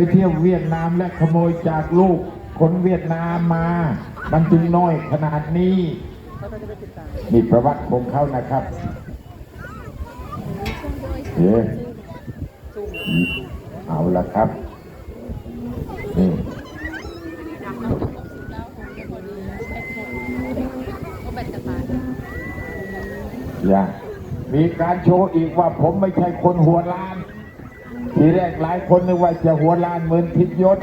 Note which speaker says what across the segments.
Speaker 1: ไปเที่ยวเวียดนามและขโมยจากลูกคนเวียดนามมา มันจึงน้อยขนาดนี้นี่ประวัติของเขานะครับเอ๊ะเอาละครับนี่อย่ามีการโชว์อีกว่าผมไม่ใช่คนหัวล้าน ทีแรกหลายคนนึกว่าจะหัวล้านเหมือนทิพยศ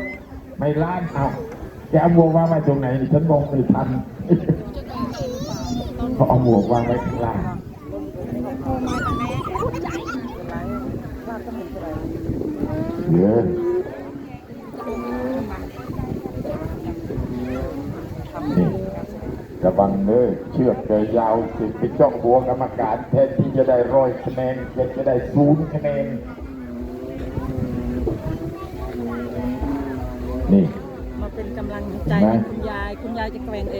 Speaker 1: ไม่ล้านเอาแกเอาหมวกว่างไว้ตรงไหนฉันมองไม่ทันเขาเอาหมวกวางไว้ข้างล่างเดี๋ยวนี่ระวังเด้อเชือกเกยยาวสิไปจ้องหัวกรรมการแทนที่จะได้ร้อยคะแนนจะได้ศูนย์คะแนน นี่
Speaker 2: มาเป็นกำลังใจให้คุณยายคุณยายจะแกว่งเอ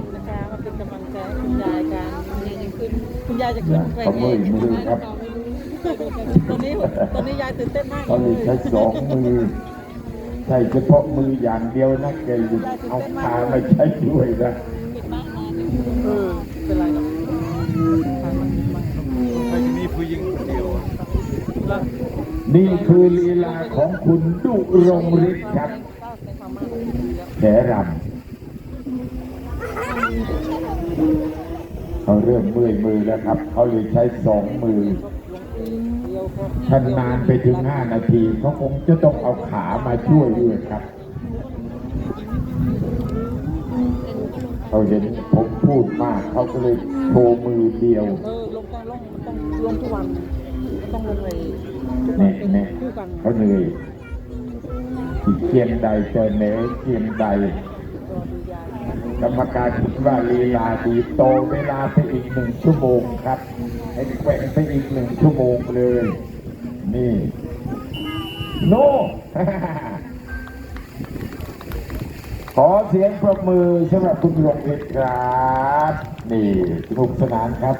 Speaker 2: งนะคะมาเป็นกำลังใจให้คุณยายกันคุณยายจะขึ้นคุณยายจะขึ้นแกว่ง
Speaker 1: เขา
Speaker 2: เอ
Speaker 1: มืองมือครับ
Speaker 2: ตอนนี้ตอนนี้ยายตื่นเต้นมาก
Speaker 1: เขาเลยใช้สองมือใช่เฉพาะมืออย่างเดียวนะแกหยุดเอาขาไม่ใช้ด้วยนะ
Speaker 2: เออเป็นไรหรอก
Speaker 3: ใครจะมีผู้หญิงคนเดียวอะ
Speaker 2: แล้ว
Speaker 1: นี่คือลีลาของคุณดุรงฤทธิ์ครับ
Speaker 2: แล้ว
Speaker 1: แขรำเขาเริ่มเมื่อยมือแล้วครับ เขาเลยใช้สองมือ
Speaker 2: เดียวก็
Speaker 1: ถ้านานไปถึงห้านาทีเขาคงจะต้องเอาขามาช่วยด้วยครับ เขาเห็นผมพูดมาก เขาก็เลยโชว์มือเดียว
Speaker 2: เออลงต้องลงมันต้องลงทุกวันมันต้องลงเลยทุกวั
Speaker 1: แน่
Speaker 2: นเป็น
Speaker 1: แน่
Speaker 2: คู่กัน
Speaker 1: เขาเหนื่อยที่ เกียงใดเจอเหนเกียงใด กรรมการคิดว่าลีลาดีโตเวลาไปอีกหนึ่งชั่วโมงครับให้แกว่งไปอีกหนึ่งชั่วโมงเลย นี่ โน ขอเสียงปรบมือสำหรับคุณยงเพชรครับ นี่สนุกสนานครับ